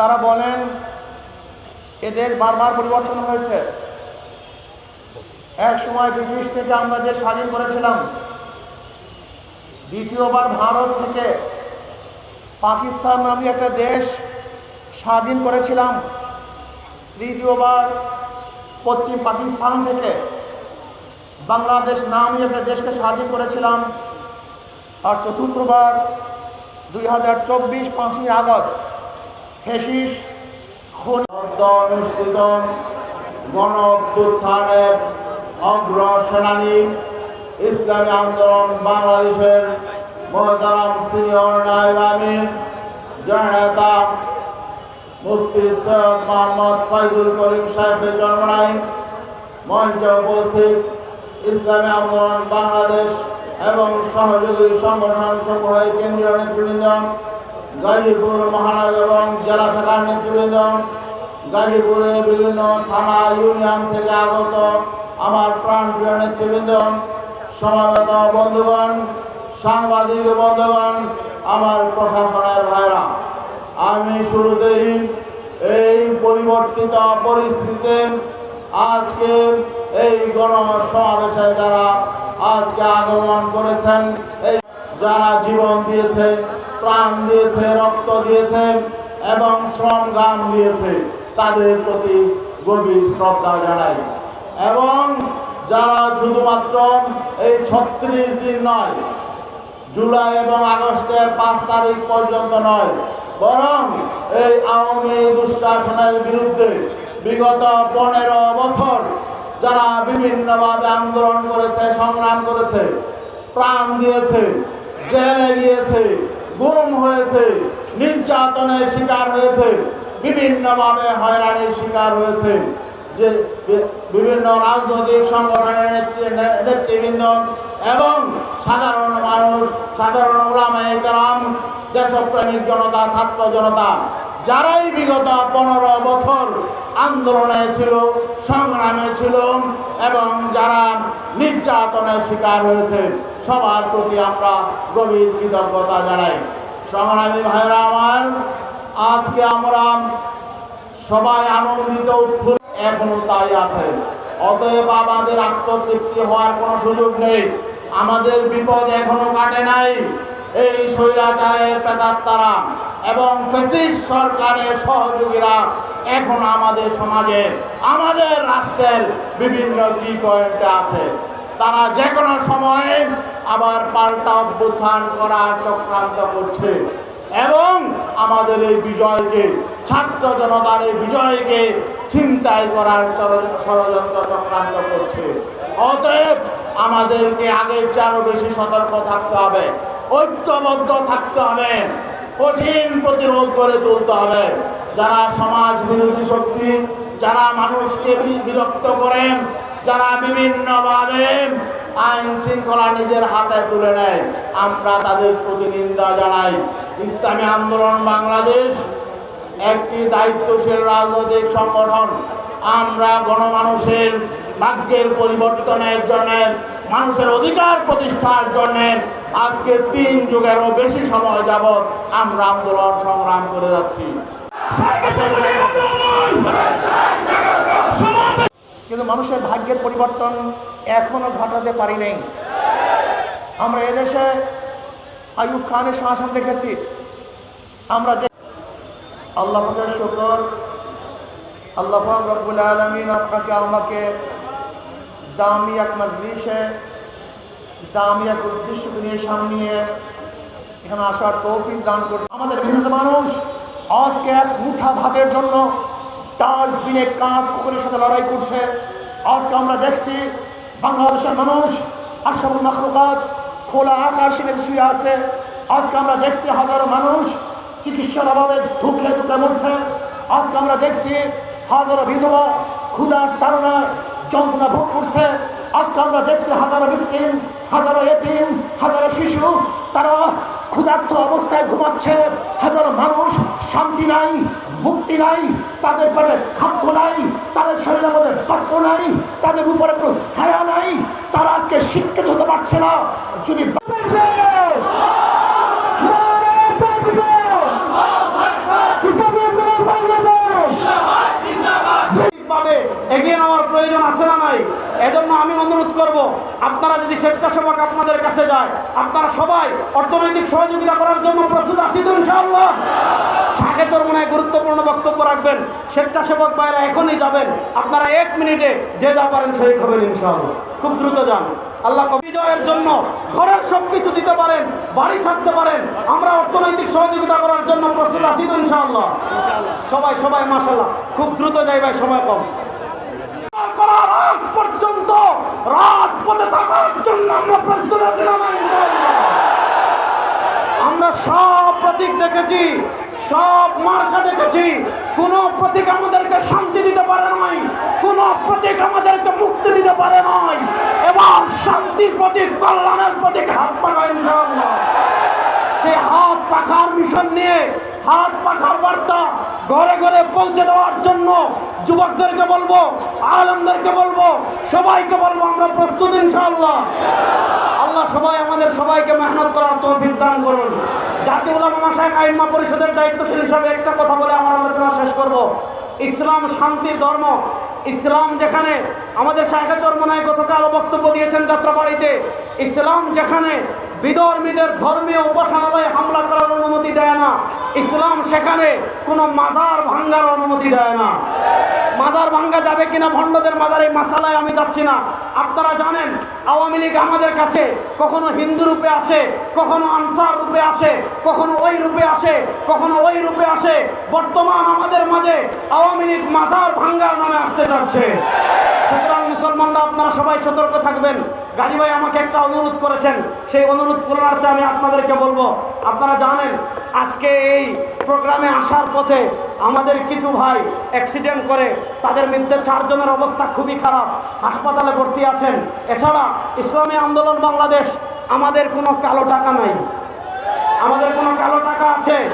তারা বলেন, এদের বারবার পরিবর্তন হয়েছে। এক সময় ব্রিটিশ থেকে আমরা দেশ স্বাধীন করেছিলাম, দ্বিতীয়বার ভারত থেকে পাকিস্তান নামে একটা দেশ স্বাধীন করেছিলাম, তৃতীয়বার পশ্চিম পাকিস্তান থেকে বাংলাদেশ নামে একটা দেশকে স্বাধীন করেছিলাম, আর চতুর্থবার দুই হাজার চব্বিশ পাঁচই আগস্ট। ফেসিস অনুষ্ঠিত গণ অভ্যুত্থানের অগ্রসেনানী ইসলামী আন্দোলন, বাংলাদেশের মহতারাম সিনিয়র নায়ব আমির মুফতি সৈয়দ মোহাম্মদ ফাইজুল করিম সাহেবের জন্মনায় মঞ্চে উপস্থিত ইসলামী আন্দোলন, বাংলাদেশ এবং সহযোগী সংগঠন সমূহের কেন্দ্রীয় নেতৃবৃন্দ গাজীপুর মহানগর এবং জেলা শাখার নেতৃবৃন্দ, গাজীপুরের বিভিন্ন থানা ইউনিয়ন থেকে আগত আমার প্রাণপ্রিয় নেতৃবৃন্দ সমাবেত বন্ধুগণ, সাংবাদিক বন্ধুগণ, আমার প্রশাসনের ভাইরা আমি শুরুতেই এই পরিবর্তিত পরিস্থিতিতে আজকে এই গণ সমাবেশে যারা আজকে আগমন করেছেন, এই যারা জীবন দিয়েছে প্রাণ দিয়েছে, রক্ত দিয়েছে এবং শ্রম গান দিয়েছে। তাদের প্রতি গভীর শ্রদ্ধা জানাই। এবং যারা শুধুমাত্র এই ছত্রিশ দিন নয়, জুলাই এবং আগস্টের পাঁচ তারিখ পর্যন্ত নয়, বরং এই আওয়ামী দুঃশাসনের বিরুদ্ধে বিগত পনেরো বছর যারা বিভিন্নভাবে আন্দোলন করেছে, সংগ্রাম করেছে, প্রাণ দিয়েছে, জেলে গিয়েছে গুম হয়েছে, নির্যাতনের শিকার হয়েছে, বিভিন্নভাবে হয়রানির শিকার হয়েছে। যে বিভিন্ন রাজনৈতিক সংগঠনের নেতৃবৃন্দ এবং সাধারণ মানুষ, সাধারণ ওলামায়ে কেরাম, দেশপ্রেমিক জনতা, ছাত্র জনতা, যারাই বিগত পনেরো বছর আন্দোলনে ছিল, সংগ্রামে ছিল এবং যারা নির্যাতনের শিকার হয়েছে, সবার প্রতি আমরা গভীর কৃতজ্ঞতা জানাই। সংগ্রামী ভাইরা আমার, আজকে আমরা সবাই আনন্দিত, উৎফুল্ল, এখনও তাই আছে অতএব আমাদের আত্মতৃপ্তি হওয়ার কোনো সুযোগ নেই। আমাদের বিপদ এখনও কাটে নাই। এই স্বৈরাচারের প্রেতাত্মারা এবং ফেসিস সরকারের সহযোগীরা এখন আমাদের সমাজে, আমাদের রাষ্ট্রের বিভিন্ন কি পয়েন্টে আছে। তারা যে কোনো সময়ে আবার পাল্টা অভ্যুত্থান করার চক্রান্ত করছে। এবং আমাদের এই বিজয়কে, ছাত্র জনতার এই বিজয়কে ছিনতাই করার ষড়যন্ত্র চক্রান্ত করছে। অতএব আমাদেরকে আগের চেয়ে বেশি সতর্ক থাকতে হবে, ঐক্যবদ্ধ থাকতে হবে, কঠিন প্রতিরোধ করে তুলতে হবে। যারা সমাজ বিরোধী শক্তি, যারা মানুষকে বিরক্ত করেন যারা বিভিন্নভাবে আইন শৃঙ্খলা নিজের হাতে তুলে নেয়, আমরা তাদের প্রতি নিন্দা জানাই। ইসলামী আন্দোলন বাংলাদেশ একটি দায়িত্বশীল রাজনৈতিক সংগঠন। আমরা গণমানুষের ভাগ্যের পরিবর্তনের জন্য, মানুষের অধিকার প্রতিষ্ঠার জন্য আজকে তিন যুগেরও বেশি সময় যাবৎ আমরা আন্দোলন সংগ্রাম করে যাচ্ছি। কিন্তু মানুষের ভাগ্যের পরিবর্তন এখনও ঘটাতে পারি নাই। আমরা এদেশে আইয়ুব খানের শাসন দেখেছি। আমরা আল্লাহ শুকর। আল্লাহ রব্বুল আলমিন আপনাকে, আমাকে দামি এক মজলিসে, দামি এক উদ্দেশ্যকে নিয়ে সামনে এখানে আসার তৌফিক দান করছে। আমাদের বিভিন্ন মানুষ আজকে এক মুঠা ভাতের জন্য ডাস্টবিনে কাক কুকুরের সাথে লড়াই করছে। আজকে আমরা দেখছি বাংলাদেশের মানুষ আশাবুল মখলুকাত খোলা আকাশ নিচে শুয়ে আছে। আজকে আমরা দেখছি হাজারো মানুষ চিকিৎসার অভাবে ধুকে ধুকে মরছে। আজকে আমরা দেখছি হাজারো বিধবা ক্ষুধার তাড়নায় যন্ত্রণা ভোগ করছে। আজকে আমরা দেখছি হাজারো মিসকিন, হাজারো এতিম, হাজারো শিশু, তারা ক্ষুধার্ত অবস্থায় ঘুমাচ্ছে। হাজারো মানুষ শান্তি নাই মুক্তি নাই, তাদের পেটে খাদ্য নাই, তাদের শরীরের মধ্যে বস্ত্র নাই, তাদের উপরে কোনো ছায়া নাই, তারা আজকে শিক্ষিত হতে পারছে না। যদি ইসলামী আন্দোলন এগিয়ে নেওয়ার প্রয়োজন আছে না নাই? এজন্য আমি অনুরোধ করব, আপনারা যদি স্বেচ্ছাসেবক আপনাদের কাছে যায়, আপনারা সবাই অর্থনৈতিক সহযোগিতা করার জন্য প্রস্তুত আছি তো ইনশাআল্লাহ। ছাকে চরমনায় গুরুত্বপূর্ণ বক্তব্য রাখবেন। স্বেচ্ছাসেবক ভাইরা এখনই যাবেন। আপনারা এক মিনিটে যে যা পারেন শরীর হবেন ইনশাআল্লাহ। খুব দ্রুত যান। আল্লাহ বিজয়ের জন্য ঘরের সব কিছু দিতে পারেন, বাড়ি ছাড়তে পারেন। আমরা অর্থনৈতিক সহযোগিতা করার জন্য প্রস্তুত আছি তো ইনশাআল্লাহ। সবাই সবাই মাসাল্লাহ খুব দ্রুত যাই ভাই, সময় কম। করার আগ পর্যন্ত রাত পথে থাকার জন্য আমরা প্রস্তুত আমরা সব প্রতীক দেখেছি, সব মার্কা দেখেছি। কোন প্রতীক আমাদেরকে শান্তি দিতে পারে নাই, কোন প্রতীক আমাদেরকে মুক্তি দিতে পারে নাই। এবার শান্তির প্রতীক, কল্যাণের প্রতীক হাত পাকা সেই হাত পাখার মিশন নিয়ে হাত পাখার বার্তা ঘরে ঘরে পৌঁছে দেওয়ার জন্য যুবকদেরকে বলব, আলমদেরকে বলব, সবাইকে বলব, আমরা প্রস্তুত ইনশাআল্লাহ। আল্লাহ সবাই আমাদের সবাইকে মেহনত করার তৌফিক দান করুন। জাতীয় উলামা মাসায় আইম্মা পরিষদের দায়িত্বশীল হিসাবে একটা কথা বলে আমার আলোচনা শেষ করব। ইসলাম শান্তির ধর্ম। ইসলাম যেখানে আমাদের শাহেখা চরমনায় গতকাল বক্তব্য দিয়েছেন যাত্রাবাড়িতে, ইসলাম যেখানে বিধর্মীদের ধর্মীয় উপাসনালয়ে হামলা করার অনুমতি দেয় না, ইসলাম সেখানে কোনো মাজার ভাঙ্গার অনুমতি দেয় না। মাজার ভাঙ্গা যাবে কিনা ভণ্ডদের মাজার এই মাসালায় আমি যাচ্ছি না। আপনারা জানেন, আওয়ামী লীগ আমাদের কাছে কখনো হিন্দু রূপে আসে, কখনো আনসার রূপে আসে, কখনো ওই রূপে আসে, কখনো ওই রূপে আসে। বর্তমান আমাদের মাঝে আওয়ামী লীগ মাজার ভাঙ্গার নামে আসতে যাচ্ছে। সুতরাং মুসলমানরা, আপনারা সবাই সতর্ক থাকবেন। গাজী ভাই আমাকে একটা অনুরোধ করেছেন। সেই অনুরোধ পূরণার্থে আমি আপনাদেরকে বলব আপনারা জানেন, আজকে এই প্রোগ্রামে আসার পথে আমাদের কিছু ভাই অ্যাক্সিডেন্ট করে, তাদের মধ্যে চারজনের অবস্থা খুবই খারাপ, হাসপাতালে ভর্তি আছেন। এছাড়া ইসলামী আন্দোলন বাংলাদেশ, আমাদের কোনো কালো টাকা নাই। আমাদের কোনো কালো টাকা আছে।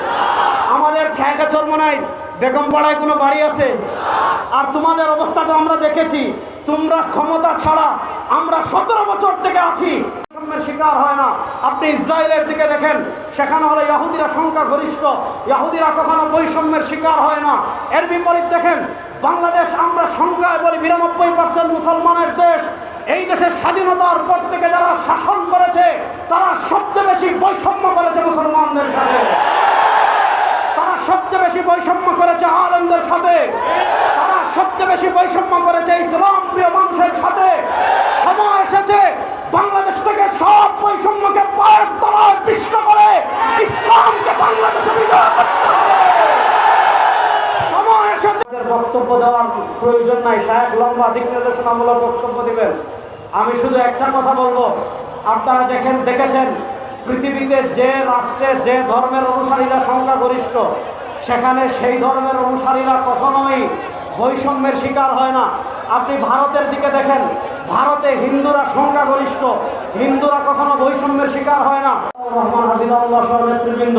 আমাদের খেয়াকা চর্ম নাই। বেগম পাড়ায় কোনো বাড়ি আছে। আর তোমাদের অবস্থা তো আমরা দেখেছি। তোমরা ক্ষমতা ছাড়া আমরা সতেরো বছর থেকে আছি। বৈষম্যের শিকার হয় না। আপনি ইসরায়েলের দিকে দেখেন, সেখানে হলো ইয়াহুদিরা সংখ্যা গরিষ্ঠ ইয়াহুদিরা কখনো বৈষম্যের শিকার হয় না। এর বিপরীত দেখেন, বাংলাদেশ আমরা সংখ্যায় বলি বিরানব্বই পার্সেন্ট মুসলমানের দেশ। এই দেশের স্বাধীনতার পর থেকে যারা শাসন করেছে, তারা সবচেয়ে বেশি বৈষম্য করেছে মুসলমানদের সাথে। সবচেয়ে বেশি বৈষম্য করেছে আনন্দের সাথে। তারা সবচেয়ে বেশি বৈষম্য করেছে ইসলাম প্রিয় মানুষের সাথে। সময় এসেছে, বাংলাদেশ থেকে সব বৈষম্যকে পায়ের তলায় পিষ্ট করে ইসলামকে বাংলাদেশে বিজয় সময় এসেছে। বক্তব্য দেওয়ার প্রয়োজন নাই। শায়েখ, লম্বা দিক নির্দেশনামূলক বক্তব্য দিবেন। আমি শুধু একটা কথা বলব। আপনারা যেখানে দেখেছেন পৃথিবীতে যে রাষ্ট্রে যে ধর্মের অনুসারীরা সংখ্যাগরিষ্ঠ, সেখানে সেই ধর্মের অনুসারীরা কখনোই বৈষম্যের শিকার হয় না। আপনি ভারতের দিকে দেখেন, ভারতে হিন্দুরা সংখ্যাগরিষ্ঠ, হিন্দুরা কখনো বৈষম্যের শিকার হয় না। রহমান হাবিদুল্লাহ সহ নেতৃবৃন্দ